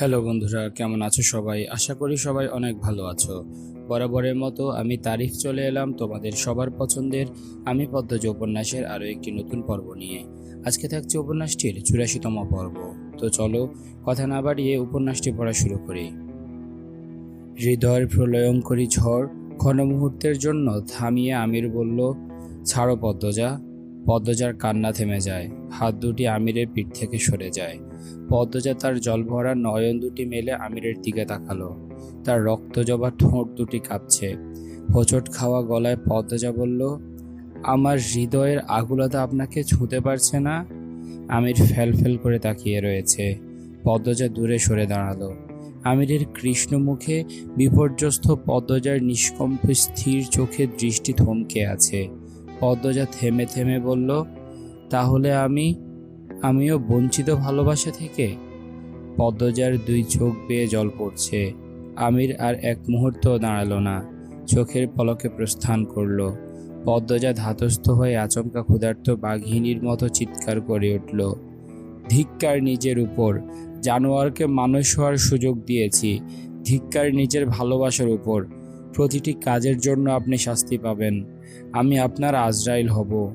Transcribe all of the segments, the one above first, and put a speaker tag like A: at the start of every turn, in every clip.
A: Hello বন্ধুরা, কেমন আছো সবাই? আশা করি সবাই অনেক ভালো আছো। বরাবরের মতো আমি তারিখ চলে এলাম তোমাদের সবার পছন্দের আমি পদ্মজ উপন্যাসের আরও একটি নতুন পর্ব নিয়ে। আজকে থাকছে উপন্যাসটির চুরাশিতম পর্ব। তো চলো, কথা না বাড়িয়ে উপন্যাসটি পড়া শুরু করি। হৃদয়ের প্রলয়ঙ্করী ঝড় ক্ষণ মুহূর্তের জন্য থামিয়ে আমির বলল, ছাড়ো পদ্মজা পদ্মজার কান্না থেমে যায়। হাত দুটি আমিরের পিঠ থেকে সরে যায়। পদ্মজা তার জলভরা নয়ন দুটি মেলে আমিরের দিকে তাকালো। তার রক্ত রক্তজবা ঠোঁট দুটি কাঁপছে। হোঁচট খাওয়া গলায় পদ্মজা বলল, আমার হৃদয়ের আগুলতা আপনাকে ছুঁতে পারছে না? আমির ফেল ফেল করে তাকিয়ে রয়েছে। পদ্মজা দূরে সরে দাঁড়াল। আমিরের কৃষ্ণ মুখে বিপর্যস্ত পদ্মজার নিষ্কম্প স্থির চোখে দৃষ্টি থমকে আছে। পদ্মজা থেমে থেমে বলল, তাহলে আমি, আমিও বঞ্চিত ভালোবাসা থেকে? পদ্মজার দুই চোখ বেয়ে জল পড়ছে। আমির আর এক মুহূর্ত দাঁড়াল না। চোখের পলকে প্রস্থান করল। পদ্মজা ধাতস্থ হয়ে আচমকা ক্ষুধার্ত বাঘিনীর মতো চিৎকার করে উঠল, ধিক্কার নিজের উপর। জানোয়ারকে মানুষ হওয়ার সুযোগ দিয়েছি। ধিক্কার নিজের ভালোবাসার উপর। প্রতিটি কাজের জন্য আপনি শাস্তি পাবেন। আমি আপনার আজরাইল হব।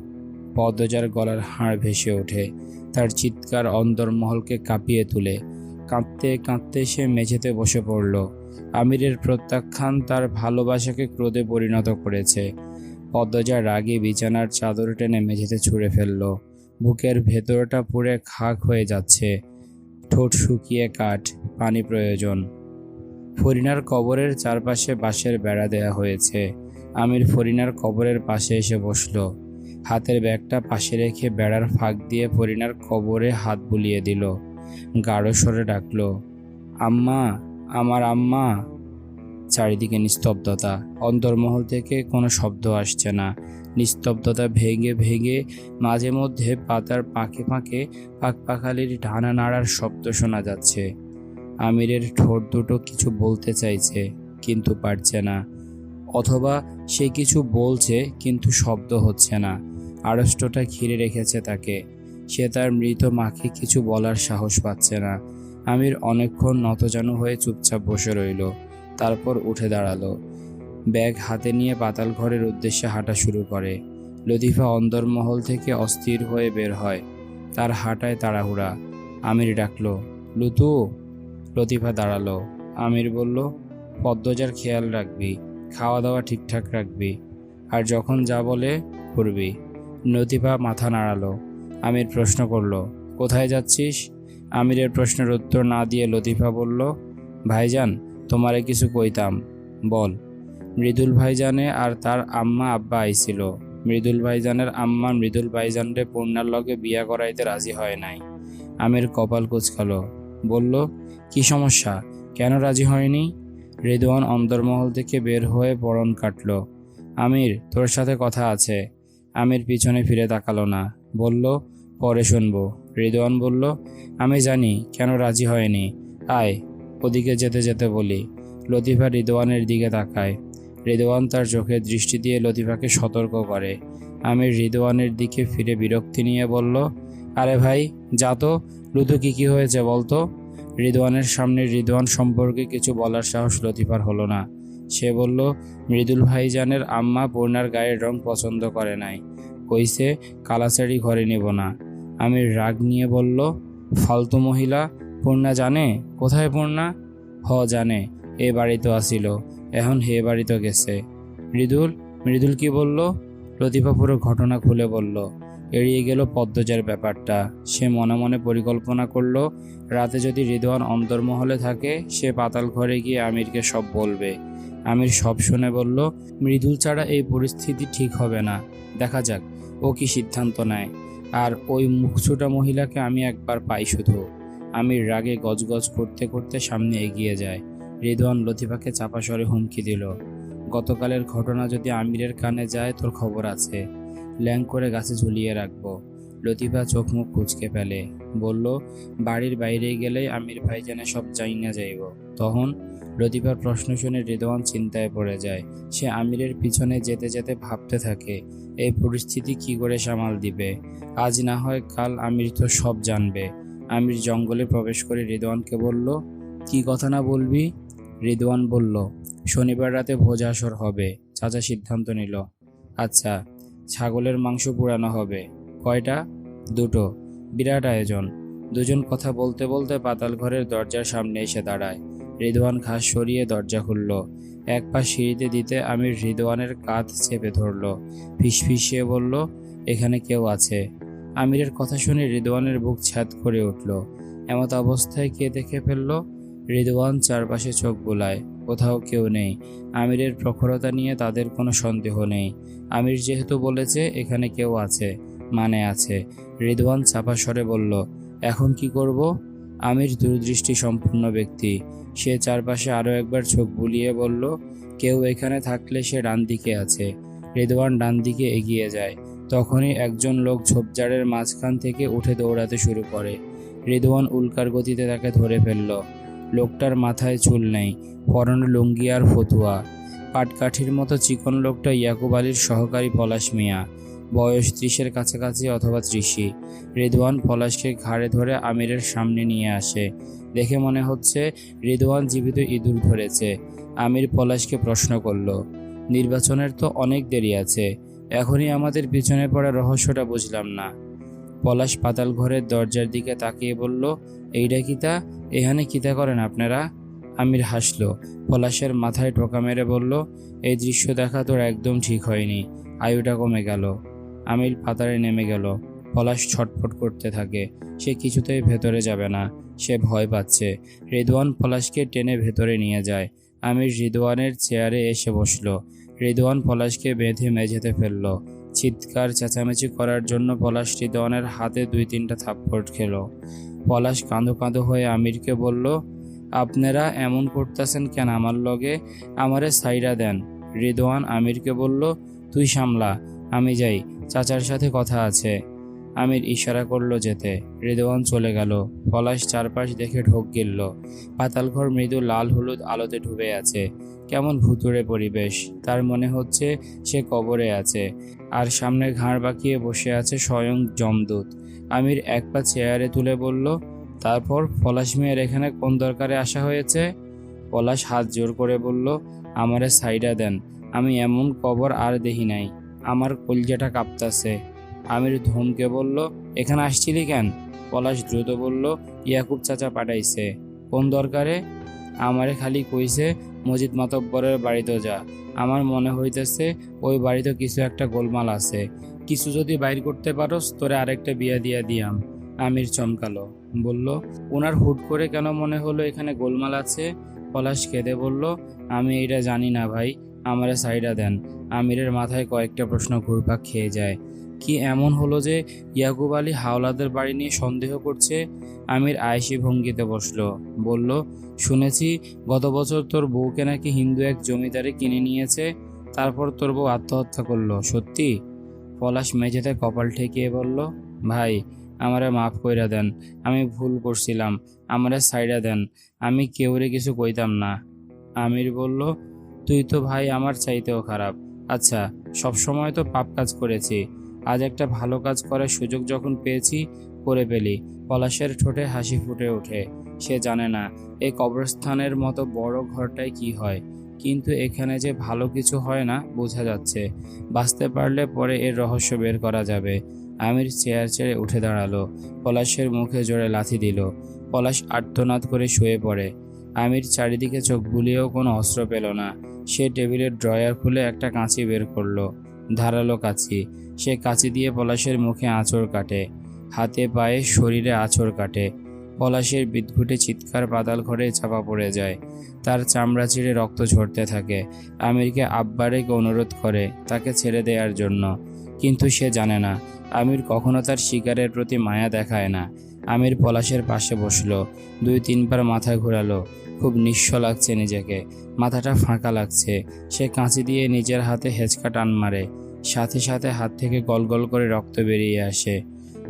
A: পদ্মজার গলার হাড় ভেসে ওঠে। তার চিৎকার অন্দরমহলকে কাঁপিয়ে তুলে। কাঁদতে কাঁদতে সে মেঝেতে বসে পড়ল। আমিরের প্রত্যাখ্যান তার ভালোবাসাকে ক্রোধে পরিণত করেছে। পদ্মজা রাগে বিছানার চাদর টেনে মেঝেতে ছুঁড়ে ফেলল। বুকের ভেতরটা পুড়ে খাক হয়ে যাচ্ছে। ঠোঁট শুকিয়ে কাঠ, পানি প্রয়োজন। ফরিনার কবরের চারপাশে বাঁশের বেড়া দেয়া হয়েছে। আমির ফরিনার কবরের পাশে এসে বসল। হাতের ব্যাগটা পাশে রেখে বেড়ার ফাঁক দিয়ে ফরিনার কবরে হাত বুলিয়ে দিল। গাঢ় স্বরে ডাকলো, আম্মা, আমার আম্মা! চারিদিকে নিস্তব্ধতা। অন্তর্মহল থেকে কোনো শব্দ আসছে না। নিস্তব্ধতা ভেঙে ভেঙে মাঝে মধ্যে পাতার পাকে পাকে পাকপাখালির ঢানা নাড়ার শব্দ শোনা যাচ্ছে। আমিরের ঠোঁট দুটো কিছু বলতে চাইছে, কিন্তু পারছে না। অথবা সে কিছু বলছে কিন্তু শব্দ হচ্ছে না। আড়ষ্টটা ঘিরে রেখেছে তাকে। সে তার মৃত মাকে কিছু বলার সাহস পাচ্ছে না। আমির অনেকক্ষণ নতজানু হয়ে চুপচাপ বসে রইল। তারপর উঠে দাঁড়াল। ব্যাগ হাতে নিয়ে পাতাল ঘরের উদ্দেশ্যে হাঁটা শুরু করে। লতিফা অন্দরমহল থেকে অস্থির হয়ে বের হয়। তার হাঁটায় তাড়াহুড়া। আমির ডাকলো, লুতু? লতিফা দাঁড়াল। আমির বলল, পদ্মজার খেয়াল রাখবি। খাওয়া দাওয়া ঠিকঠাক রাখবি আর যখন যা বলে করবি। লতিফা মাথা নাড়ালো। আমির প্রশ্ন করল, কোথায় যাচ্ছিস? আমিরের প্রশ্নের উত্তর না দিয়ে লতিফা বলল, ভাইজান, তোমারে কিছু কইতাম। বল। মৃদুল ভাইজানে আর তার আম্মা আব্বা আইছিল। মৃদুল ভাইজানের আম্মা মৃদুল ভাইজানরে পূর্ণার লগে বিয়া করাইতে রাজি হয় নাই। আমির কপাল কুচকালো, বলল, কি সমস্যা? কেন রাজি হয়নি? রেদওয়ান অন্দরমহল থেকে বের হয়ে পরন কাটল। আমির, তোর সাথে কথা আছে। আমির পিছনে ফিরে তাকালো না। বলল, পরে শুনব। রিদওয়ান বলল, আমি জানি, কেন রাজি হয়নি। আয়, ওদিকে যেতে যেতে বলি। লতিফা রিদওয়ানের দিকে তাকায়। রিদওয়ান তার চোখের দৃষ্টি দিয়ে লতিফাকে সতর্ক করে। আমির রিদওয়ানের দিকে ফিরে বিরক্তি নিয়ে বলল, আরে ভাই, যা তো। লুতু কী কী হয়েছে বলতো? রিদওয়ানের সামনে রিদওয়ান সম্পর্কে কিছু বলার সাহস লতিফার হলো না। সে বলল, মৃদুল ভাইজানের আম্মা পূর্ণার গায়ের রং পছন্দ করে নাই। কইছে কালাচারি ঘরে নেব না। আমি রাগ নিয়ে বলল, ফালতু মহিলা, পূর্ণা জানে? কোথায় পূর্ণা? হ, জানে। এ বাড়িতে আসিল। এখন হে বাড়িতে গেছে। মৃদুল মৃদুল কি বলল? লতিফা পুরো ঘটনা খুলে বলল এড়িয়ে গেল পদ্মজার ব্যাপারটা। সে মনে মনে পরিকল্পনা করল, রাতে যদি রিদওয়ান অন্তর্মহলে থাকে, সে পাতাল ঘরে গিয়ে আমিরকে সব বলবে। আমির সব শুনে বলল, মৃদুল ছাড়া এই পরিস্থিতি ঠিক হবে না। দেখা যাক, ও কি সিদ্ধান্ত নেয়। আর ওই মুখছুটা মহিলাকে আমি একবার পাই শুধু। আমির রাগে গজগজ করতে করতে সামনে এগিয়ে যায়। রিদওয়ান লতিফাকে চাপা স্বরে হুমকি দিল, গতকালের ঘটনা যদি আমিরের কানে যায়, তোর খবর আছে। ল্যাং করে গাছে ঝুলিয়ে রাখব। লতিফা চোখ মুখ কুচকে ফেলে, বলল, বাড়ির বাইরে গেলে আমির ভাই ভাইজানে সব চাই না যাইব। তখন লতিফার প্রশ্ন শুনে রিদওয়ান চিন্তায় পড়ে যায়। সে আমিরের পিছনে যেতে যেতে ভাবতে থাকে, এই পরিস্থিতি কি করে সামাল দিবে? আজ না হয় কাল আমির তো সব জানবে। আমির জঙ্গলে প্রবেশ করে রিদওয়ানকে বলল, কি কথা না বলবি? রিদওয়ান বলল, শনিবার রাতে ভোজ আসর হবে। চাচা সিদ্ধান্ত নিল আচ্ছা। ছাগলের মাংস পোড়ানো হবে। কয়টা? দুটো। বিরাট আয়োজন। দুজন কথা বলতে বলতে পাতাল ঘরের দরজার সামনে এসে দাঁড়ায়। রিদওয়ান ঘাস সরিয়ে দরজা খুলল। এক পা সিঁড়িতে দিতে আমি রিদওয়ানের কাঁধ চেপে ধরল। ফিসফিসিয়ে বলল, এখানে কেউ আছে? আমিরের কথা শুনে রিদওয়ানের বুক ছ্যাদ করে উঠল। এমত অবস্থায় কে দেখে ফেলল? রিদওয়ান চারপাশে চোখ বোলায়, কোথাও কেউ নেই। আমিরের প্রখরতা নিয়ে তাদের কোনো সন্দেহ নেই। আমির যেহেতু বলেছে, এখানে কেউ আছে মানে আছে। রিদওয়ান চাপা স্বরে বলল, এখন কি করব? আমির দূরদৃষ্টি সম্পূর্ণ ব্যক্তি। সে চারপাশে আরও একবার চোখ বুলিয়ে বলল, কেউ এখানে থাকলে সে ডান দিকে আছে। রিদওয়ান ডান দিকে এগিয়ে যায়। তখনই একজন লোক ঝোপঝাড়ের মাঝখান থেকে উঠে দৌড়াতে শুরু করে। রিদওয়ান উল্কার গতিতে তাকে ধরে ফেলল। লোকটার মাথায় চুল নেই, পরনে লুঙ্গি আর ফতুয়া। পাটকাঠির মতো চিকন লোকটা ইয়াকুব আলীর সহকারী পলাশ মিয়া। বয়স ত্রিশের কাছাকাছি অথবা ত্রিশি। রিদওয়ান পলাশকে ঘাড়ে ধরে আমিরের সামনে নিয়ে আসে। দেখে মনে হচ্ছে রিদওয়ান জীবিত ইঁদুর ধরেছে। আমির পলাশকে প্রশ্ন করল, নির্বাচনের তো অনেক দেরি আছে, এখনই আমাদের পিছনে পড়া রহস্যটা বুঝলাম না। পলাশ পাতাল ঘরের দরজার দিকে তাকিয়ে বলল এইটা কিতা এখানে কিতা করেন আপনারা? আমির হাসলো। পলাশের মাথায় টোকা মেরে বলল, এই দৃশ্য দেখা তোর একদম ঠিক হয়নি। আয়ুটা কমে গেল। আমির পাতারে নেমে গেল। পলাশ ছটফট করতে থাকে। সে কিছুতেই ভেতরে যাবে না। সে ভয় পাচ্ছে। রিদওয়ান পলাশকে টেনে ভেতরে নিয়ে যায়। আমির রিদওয়ানের চেয়ারে এসে বসল। রিদওয়ান পলাশকে বেঁধে মেঝেতে ফেলল। চিৎকার চেঁচামেচি করার জন্য পলাশ রিদওয়ানের হাতে দুই তিনটা থাপ্পড় খেলো। পলাশ কাঁদো কাঁদো হয়ে আমিরকে বলল, আপনারা এমন করতেছেন কেন আমার লগে? আমারে সাইরা দেন। রিদওয়ান আমিরকে বলল, তুই সামলা, আমি যাই, চাচার সাথে কথা আছে। আমির ইশারা করল যেতে। রিদওয়ান চলে গেল। পলাশ চারপাশ দেখে ঢোক গিলল। পাতালঘর মৃদু লাল হলুদ আলোতে ডুবে আছে। কেমন ভুতুরে পরিবেশ। তার মনে হচ্ছে সে কবরে আছে। আর সামনে ঘাড় বাঁকিয়ে বসে আছে স্বয়ং জমদূত আমির এক পা চেয়ারে তুলে বলল, তারপর পলাশ মেয়ের এখানে কোন দরকারে আসা হয়েছে? পলাশ হাত জোর করে বলল, আমারে সাইডা দেন। আমি এমন কবর আর দেখি নাই। আমার কলজাটা কাঁপতাছে। আমির ধুমকে বলল, এখানে আসছিলি কেন? পলাশ দ্রুত বলল, ইয়াকুব চাচা পাঠাইছে। কোন দরকারে? আমারে খালি কইছে, মজিদ মাতব্বরের বাড়িতে যা। আমার মনে হইতেছে, ওই বাড়িতে কিছু একটা গোলমাল আছে। কিছু যদি বাইর করতে পারোস, তোরে আরেকটা বিয়া দিয়া দিয়াম। আমির চমকালো, বলল ওনার হুট করে কেন মনে হলো এখানে গোলমাল আছে? পলাশ কেঁদে বলল, আমি এটা জানি না ভাই, আমারে সাইডা দেন। আমিরের মাথায় কয়েকটা প্রশ্ন ঘুরপাক খেয়ে যায়। কি এমন হলো যে ইয়াকুব আলী হাওলাদের বাড়ি নিয়ে সন্দেহ করছে? আমির আয়েসি ভঙ্গিতে বসল। বলল, শুনেছি গত বছর তোর বউকে নাকি হিন্দু এক জমিদারে কিনে নিয়েছে, তারপর তোর বউ আত্মহত্যা করল। সত্যি? পলাশ মেঝেতে কপাল ঠেকিয়ে বলল, ভাই, আমারে মাফ কইরা দেন। আমি ভুল করছিলাম। আমারে সাইডা দেন। আমি কেউরে কিছু কইতাম না। আমির বলল, তুই তো ভাই আমার চাইতেও খারাপ। আচ্ছা সব সময় তো পাপ কাজ করেছি। আজ একটা ভালো কাজ করার সুযোগ যখন পেয়েছি, করে পেলি পলাশের ঠোঁটে হাসি ফুটে ওঠে। সে জানে না, এই কবরস্থানের মতো বড় ঘরটায় কি হয়। কিন্তু এখানে যে ভালো কিছু হয় না, বোঝা যাচ্ছে। বাঁচতে পারলে পরে এর রহস্য বের করা যাবে। আমির চেয়ার ছেড়ে উঠে দাঁড়াল। পলাশের মুখে জোরে লাথি দিল। পলাশ আর্তনাদ করে শুয়ে পড়ে। আমির চারিদিকে চোখ বুলিয়েও কোনো অস্ত্র পেল না। সে টেবিলের ড্রয়ার খুলে একটা কাঁচি বের করল। ধারালো কাঁচি। সে কাঁচি দিয়ে পলাশের মুখে আঁচড় কাটে। হাতে পায়ে শরীরে আঁচড় কাটে। পলাশের বিদঘুটে চিৎকার পাতাল ঘরে চাপা পড়ে যায়। তার চামড়া চিড়ে রক্ত ঝরতে থাকে। আমিরকে আব্বারেকে অনুরোধ করে তাকে ছেড়ে দেওয়ার জন্য। কিন্তু সে জানে না। আমির কখনো তার শিকারের প্রতি মায়া দেখায় না। আমির পলাশের পাশে বসল। দুই তিনবার মাথা ঘোরালো। খুব নিঃস্ব লাগছে নিজেকে। মাথাটা ফাঁকা লাগছে। সে কাঁচি দিয়ে নিজের হাতে হেঁচকা টান মারে। সাথে সাথে হাত থেকে গলগল করে রক্ত বেরিয়ে আসে।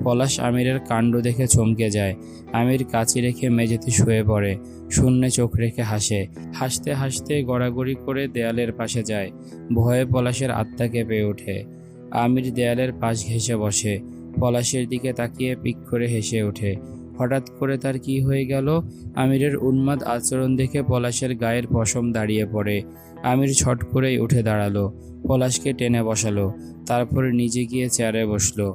A: পলাশ আমিরের কাণ্ড দেখে চমকে যায়। আমির কাঁচি রেখে মেঝেতে শুয়ে পড়ে। শূন্যে চোখ রেখে হাসে। হাসতে হাসতে গড়াগড়ি করে দেয়ালের পাশে যায়। ভয়ে পলাশের আত্মা কেঁপে ওঠে। আমির দেয়ালের পাশ ঘেঁষে বসে। পলাশের দিকে তাকিয়ে পিক করে হেসে ওঠে। হঠাৎ করে তার কি হয়ে গেল? আমিরের উন্মাদ আচরণ দেখে পলাশের গায়ের পশম দাঁড়িয়ে পড়ে। আমির ছট করেই উঠে দাঁড়াল, পলাশকে টেনে বসালো, তারপরে নিজে গিয়ে চেয়ারে বসল।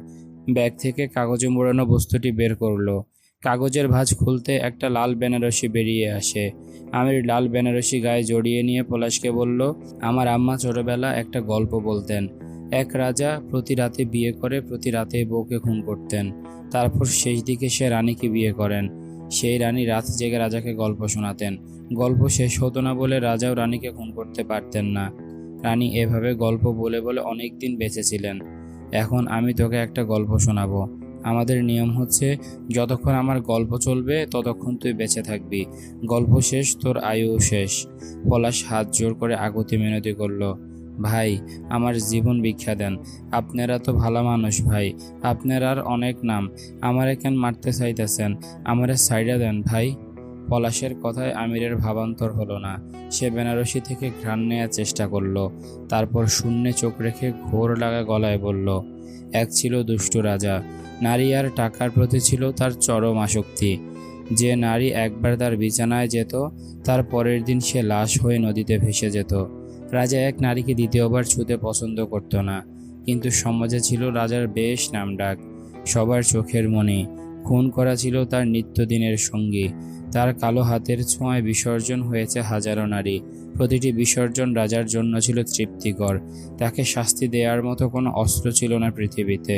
A: ব্যাগ থেকে কাগজে মোড়ানো বস্তুটি বের করল। কাগজের ভাঁজ খুলতে একটা লাল বেনারসি বেরিয়ে আসে। আমির লাল বেনারসি গায়ে জড়িয়ে নিয়ে পলাশকে বলল, আমার আম্মা ছোটবেলা একটা গল্প বলতেন। এক রাজা প্রতি রাতে বিয়ে করে, প্রতি রাতে বউকে খুন করতেন। তারপর শেষ দিকে সে রানীকে বিয়ে করেন। সেই রানী রাত জেগে রাজাকে গল্প শোনাতেন। গল্প শেষ হতো না বলে রাজাও রানীকে খুন করতে পারতেন না। রানী এভাবে গল্প বলে বলে অনেক দিন বেঁচেছিলেন এখন আমি তোকে একটা গল্প শোনাবো। আমাদের নিয়ম হচ্ছে, যতক্ষণ আমার গল্প চলবে, ততক্ষণ তুই বেঁচে থাকবি। গল্প শেষ, তোর আয়ু শেষ। পলাশ হাত জোর করে আগতি মিনতি করল। ভাই, আমার জীবন ভিক্ষা দেন। আপনারা তো ভালো মানুষ ভাই আপনারার অনেক নাম। আমারে কেন মারতে চাইতেছেন, আমারে সাইডা দেন ভাই। পলাশের কথায় আমিরের ভাবান্তর হলো না। সে বেনারসি থেকে ঘ্রাণ নেওয়ার চেষ্টা করল। তারপর শূন্যে চোখ রেখে ঘোর লাগা গলায় বলল, এক ছিল দুষ্টু রাজা। নারী আর টাকার প্রতি ছিল তার চরম আসক্তি। যে নারী একবার তার বিছানায় যেত, তার পরের দিন সে লাশ হয়ে নদীতে ভেসে যেত। রাজা এক নারীকে দ্বিতীয়বার ছুতে পছন্দ করত না, কিন্তু সমাজে ছিল রাজার বেশ নামডাক। সবার চোখের মনে খুন করা ছিল তার নিত্যদিনের সঙ্গী। তার কালো হাতের ছোঁয়ায় বিসর্জন হয়েছে হাজারো নারী। প্রতিটি বিসর্জন রাজার জন্য ছিল তৃপ্তিকর। তাকে শাস্তি দেওয়ার মতো কোনো অস্ত্র ছিল না পৃথিবীতে।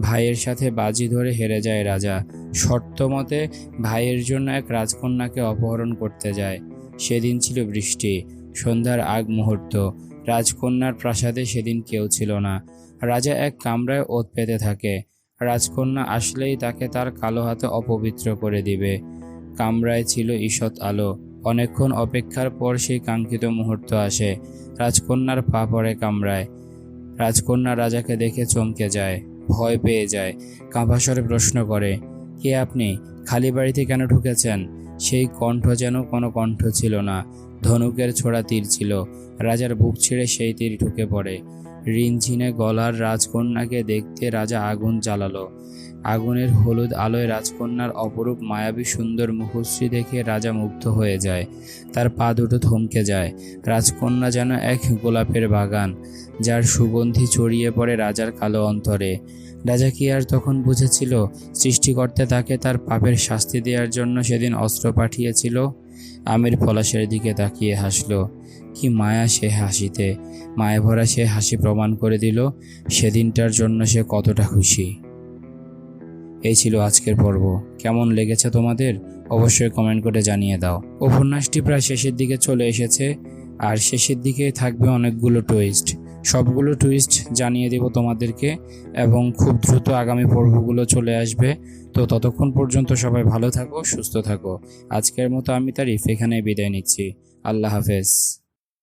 A: ভাইয়ের সাথে বাজি ধরে হেরে যায় রাজা। শর্ত মতে, ভাইয়ের জন্য এক রাজকন্যাকে অপহরণ করতে যায়। সেদিন ছিল বৃষ্টি। সন্ধ্যার আগ মুহূর্ত। রাজকন্যার প্রাসাদে সেদিন কেউ ছিল না। রাজা এক কামরায় ওত পেতে থাকে। রাজকন্যা আসলেই তাকে তার কালো হাতে অপবিত্র করে দিবে। কামরায় ছিল ঈষৎ আলো। অনেকক্ষণ অপেক্ষার পর সেই কাঙ্ক্ষিত মুহূর্ত আসে। রাজকন্যার পা পড়ে কামরায়। রাজকন্যা রাজাকে দেখে চমকে যায়, ভয় পেয়ে যায় কাঁপাসরে প্রশ্ন করে, কে আপনি? খালি বাড়িতে কেন ঢুকেছেন? সেই কণ্ঠ যেন কোনো কণ্ঠ ছিল না। ধনুকের ছোড়া তীর ছিল। রাজার বুক ছিঁড়ে সেই তীর ঢুকে পড়ে। রিনঝিনে গলার রাজকন্যাকে দেখতে রাজা আগুন জ্বালালো। আগুনের হলুদ আলোয় রাজকন্যার অপরূপ মায়াবী সুন্দর মুখশ্রী দেখে রাজা মুগ্ধ হয়ে যায়। তার পা দুটো থমকে যায়। রাজকন্যা যেন এক গোলাপের বাগান, যার সুগন্ধি ছড়িয়ে পড়ে রাজার কালো অন্তরে। রাজা কি আর তখন বুঝেছিল? সৃষ্টিকর্তা তাকে তার পাপের শাস্তি দেওয়ার জন্য সেদিন অস্ত্র পাঠিয়েছিল? আমির পলাশের দিকে তাকিয়ে হাসলো। কি মায়া সে হাসিতে, মায়া ভরা সে হাসি প্রমাণ করে দিল সেদিনটার জন্য সে কতটা খুশি। এই ছিল আজকের পর্ব। কেমন লেগেছে তোমাদের? অবশ্যই কমেন্ট করে জানিয়ে দাও। উপন্যাসটি প্রায় শেষের দিকে চলে এসেছে, আর শেষের দিকে থাকবে অনেকগুলো টুইস্ট সবগুলো টুইস্ট জানিয়ে দেব তোমাদেরকে এবং খুব দ্রুত আগামী পর্বগুলো চলে আসবে। তো ততক্ষণ পর্যন্ত সবাই ভালো থাকো, সুস্থ থাকো। আজকের মতো আমি তারিফ এখানে বিদায় নিচ্ছি। আল্লাহ হাফেজ।